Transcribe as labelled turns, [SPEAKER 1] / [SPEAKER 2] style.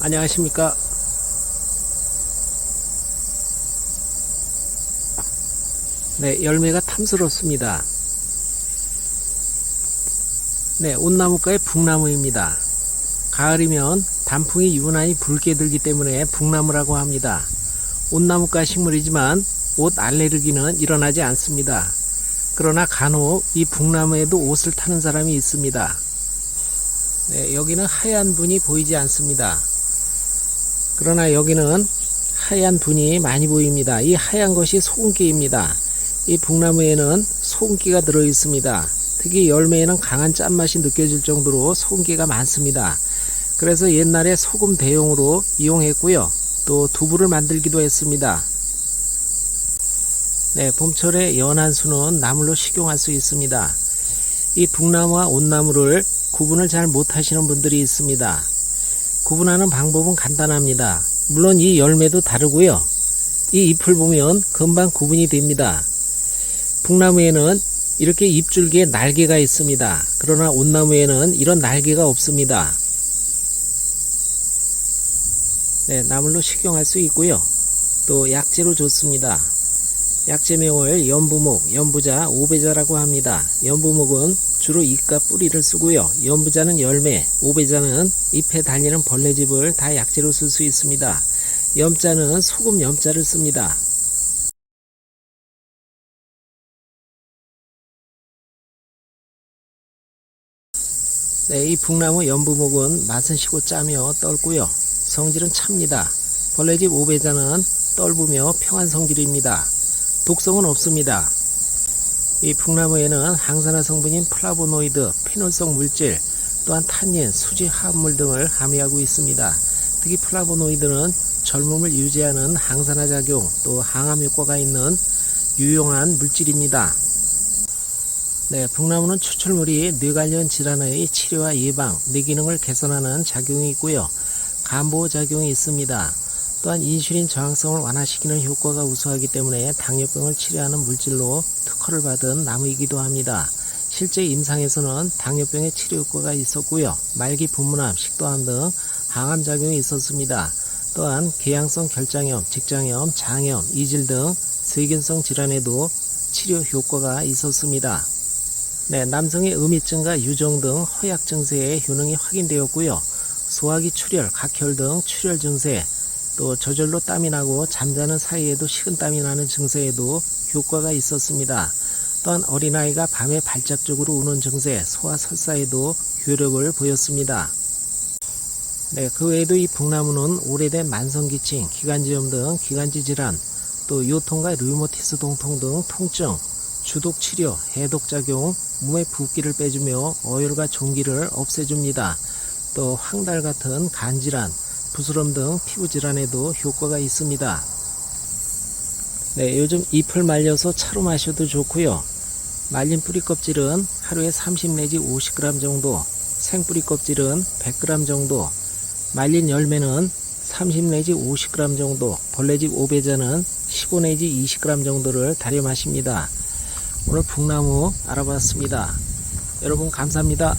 [SPEAKER 1] 안녕하십니까. 네, 열매가 탐스럽습니다. 네, 온나무과의 북나무입니다. 가을이면 단풍이 유난히 붉게 들기 때문에 북나무라고 합니다. 온나무과 식물이지만 옷 알레르기는 일어나지 않습니다. 그러나 간혹 이 북나무에도 옷을 타는 사람이 있습니다. 네, 여기는 하얀 분이 보이지 않습니다. 그러나 여기는 하얀 분이 많이 보입니다. 이 하얀 것이 소금기입니다. 이 북나무에는 소금기가 들어 있습니다. 특히 열매에는 강한 짠맛이 느껴질 정도로 소금기가 많습니다. 그래서 옛날에 소금 대용으로 이용했고요. 또 두부를 만들기도 했습니다. 네, 봄철에 연한 수는 나물로 식용할 수 있습니다. 이 북나무와 온나무를 구분을 잘 못하시는 분들이 있습니다. 구분하는 방법은 간단합니다. 물론 이 열매도 다르고요. 이 잎을 보면 금방 구분이 됩니다. 북나무에는 이렇게 잎줄기에 날개가 있습니다. 그러나 온나무에는 이런 날개가 없습니다. 네, 나물로 식용할 수 있고요. 또 약재로 좋습니다. 약재명을 연부목, 연부자, 오배자라고 합니다. 연부목은 주로 잎과 뿌리를 쓰고요. 연부자는 열매, 오배자는 잎에 달리는 벌레집을 다 약재로 쓸 수 있습니다. 염자는 소금 염자를 씁니다. 네, 이 북나무 연부목은 맛은 시고 짜며 떨고요. 성질은 찹니다. 벌레집 오배자는 떫으며 평한 성질입니다. 독성은 없습니다. 이 북나무에는 항산화 성분인 플라보노이드, 피놀성 물질, 또한 탄닌, 수지 화합물 등을 함유하고 있습니다. 특히 플라보노이드는 젊음을 유지하는 항산화 작용, 또 항암 효과가 있는 유용한 물질입니다. 네, 북나무는 추출물이 뇌 관련 질환의 치료와 예방, 뇌 기능을 개선하는 작용이 있고요. 간보호 작용이 있습니다. 또한 인슐린 저항성을 완화시키는 효과가 우수하기 때문에 당뇨병을 치료하는 물질로 특허를 받은 나무이기도 합니다. 실제 임상에서는 당뇨병의 치료 효과가 있었고요. 말기 분무암, 식도암 등 항암 작용이 있었습니다. 또한 계양성 결장염, 직장염, 장염, 이질 등 세균성 질환에도 치료 효과가 있었습니다. 네, 남성의 음이증과 유정 등 허약 증세의 효능이 확인되었고요. 소화기 출혈, 각혈 등 출혈 증세, 또 저절로 땀이 나고 잠자는 사이에도 식은땀이 나는 증세에도 효과가 있었습니다. 또한 어린아이가 밤에 발작적으로 우는 증세, 소화 설사에도 효력을 보였습니다. 네, 그 외에도 이 북나무는 오래된 만성기침, 기관지염 등 기관지 질환, 또 요통과 류모티스 동통 등 통증, 주독 치료, 해독 작용, 몸의 붓기를 빼주며 어혈과 종기를 없애줍니다. 또 황달 같은 간질환, 부스럼 등 피부 질환에도 효과가 있습니다. 네, 요즘 잎을 말려서 차로 마셔도 좋고요. 말린 뿌리 껍질은 하루에 30 내지 50g 정도, 생뿌리 껍질은 100g 정도, 말린 열매는 30 내지 50g 정도, 벌레집 오배자는 15 내지 20g 정도를 달여 마십니다. 오늘 북나무 알아봤습니다. 여러분 감사합니다.